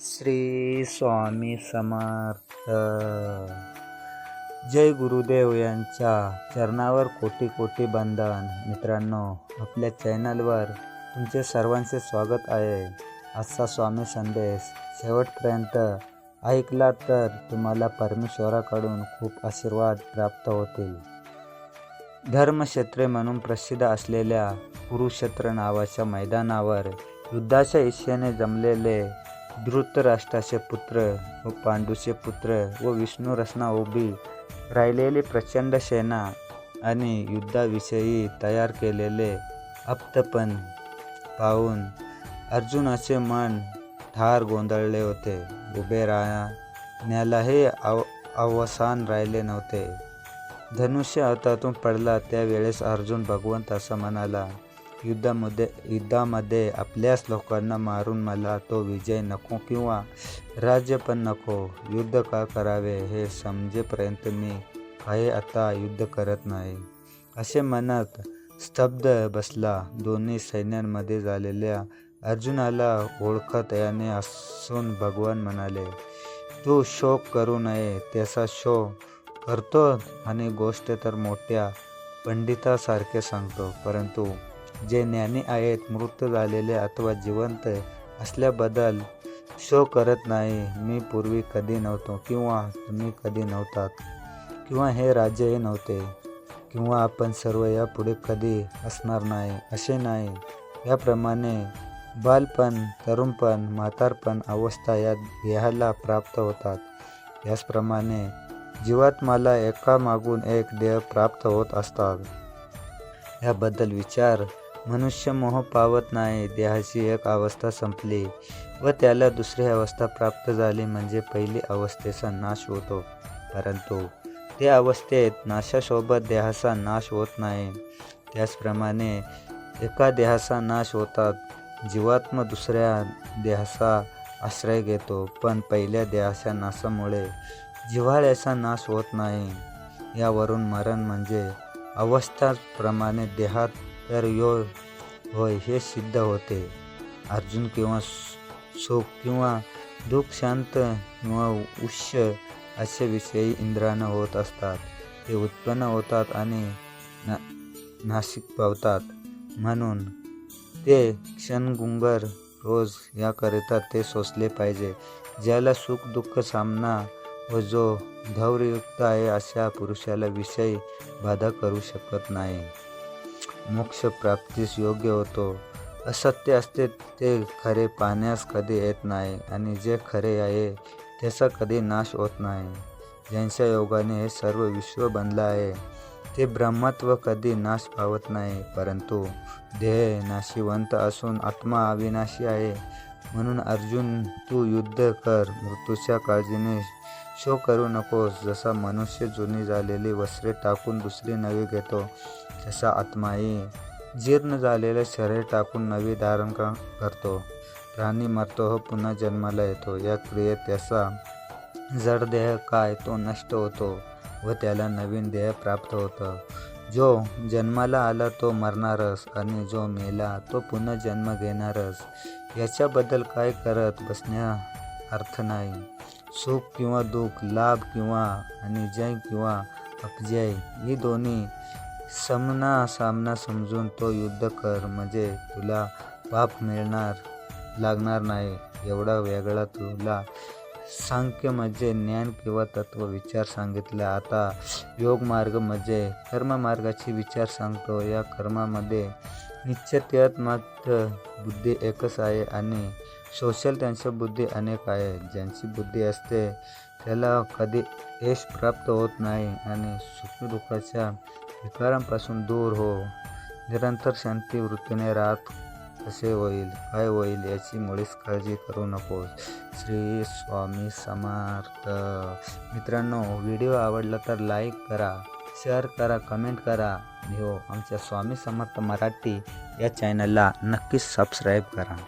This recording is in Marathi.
श्री स्वामी समर्थ. जय गुरुदेव यांच्या चरणावर कोटी कोटी बंधन. मित्रांनो आपल्या चॅनलवर तुमचे सर्वांचे स्वागत आहे. आजचा स्वामी संदेश शेवटपर्यंत ऐकला तर तुम्हाला परमेश्वराकडून खूप आशीर्वाद प्राप्त होतील. धर्मक्षेत्रे म्हणून प्रसिद्ध असलेल्या कुरुक्षेत्र नावाच्या मैदानावर युद्धाच्या इच्छेने जमलेले धृतराष्ट्राचे पुत्र व पांडूचे पुत्र व विष्णू रचना उभी राहिलेली प्रचंड सेना आणि युद्धाविषयी तयार केलेले आप्तपण पाहून अर्जुनाचे मन ठार गोंधळले होते. उभे राहण्यालाही अव अवसान राहिले नव्हते. धनुष्य हातातून पडला त्यावेळेस अर्जुन भगवंत असं म्हणाला युद्धामध्ये युद्धामध्ये आपल्याच लोकांना मारून मला तो विजय नको किंवा राज्य पण नको. युद्ध का करावे हे समजेपर्यंत मी काही आता युद्ध करत नाही. असे म्हणत स्तब्ध बसला दोन्ही सैन्यांमध्ये झालेल्या अर्जुनाला ओळखत याने असून भगवान म्हणाले तू शोक करू नये त्याचा शो करतो आणि गोष्ट तर मोठ्या पंडितासारखे सांगतो परंतु जे ज्ञानी आहेत मृत झालेले अथवा जिवंत असल्याबद्दल शो करत नाही. मी पूर्वी कधी नव्हतो किंवा तुम्ही कधी नव्हतात किंवा हे राज्यही नव्हते किंवा आपण सर्व यापुढे कधी असणार नाही असे नाही. याप्रमाणे बालपण तरुणपण म्हातारपण अवस्था या देहाला प्राप्त होतात. याचप्रमाणे जीवात्माला एकामागून एक देह प्राप्त होत असतात. याबद्दल विचार मनुष्य मोह पावत नाही देहाची एक अवस्था संपली व त्याला दुसरी अवस्था प्राप्त झाली म्हणजे पहिली अवस्थेचा नाश होतो. परंतु त्या अवस्थेत नाशासोबत देहाचा नाश होत नाही. त्याचप्रमाणे एका देहाचा नाश होतात जीवात्मा दुसऱ्या देहाचा आश्रय घेतो पण पहिल्या देहाच्या नाशामुळे जिव्हाळ्याचा नाश होत नाही. यावरून मरण म्हणजे अवस्थाप्रमाणे देहात तर यो होय हे सिद्ध होते. अर्जुन किंवा सुख किंवा दुःख शांत किंवा उच्च असे विषयी इंद्रानं होत असतात. ते उत्पन्न होतात आणि ना नाशिक पावतात. म्हणून ते क्षणगुंगर रोज याकरिता ते सोसले पाहिजे. ज्याला सुख दुःख सामना व जो धौर्ययुक्त आहे अशा पुरुषाला विषय बाधा करू शकत नाही. मोक्ष प्राप्तीस योग्य होतो. असत्य असते ते खरे पाहण्यास कधी येत नाही आणि जे खरे आहे त्याचा कधी नाश होत नाही. ज्यांच्या योगाने हे सर्व विश्व बनलं आहे ते ब्रह्मत्व कधी नाश पावत नाही परंतु देह नाशिवंत असून आत्मा अविनाशी आहे. म्हणून अर्जुन तू युद्ध कर मृत्यूच्या काळजीने शो करू नकोस. जसा मनुष्य जुनी झालेली वस्त्रे टाकून दुसरी नवी घेतो तसा आत्माही जीर्ण झालेले शरीर टाकून नवी धारण करतो. प्राणी मरतो हो पुन्हा जन्माला येतो. या क्रियेत त्याचा जड देह काय तो नष्ट होतो व त्याला नवीन देह प्राप्त होतं. जो जन्माला आला तो मरणारच आणि जो मेला तो पुन्हा जन्म घेणारच याच्याबद्दल काय करत बसण्या अर्थ नाही. सुख किंवा दुःख लाभ किंवा आणि जय किंवा अपजय ही दोन्ही समना सामना समजून तो युद्ध कर. म्हणजे तुला पाप मिळणार लागणार नाही. एवढा वेगळा तुला सांख्य म्हणजे ज्ञान किंवा तत्व विचार सांगितले. आता योग मार्ग म्हणजे कर्ममार्गाची विचार सांगतो. या कर्मामध्ये निश्चित मात्र बुद्धी एकच आहे आणि सोशल त्यांच्या बुद्धी अनेक आहे. ज्यांची बुद्धी असते त्याला कधी यश प्राप्त होत नाही आणि सुखदुःखाच्या विकारांपासून दूर हो. निरंतर शांती वृत्तीने राहत कसे होईल काय होईल याची मुळीच काळजी करू नकोस. श्री स्वामी समर्थ. मित्रांनो व्हिडिओ आवडला तर लाईक करा. शेअर करा कमेंट करा. आणि हो आमच्या स्वामी समर्थ मराठी या चॅनलला नक्कीच सबस्क्राईब करा.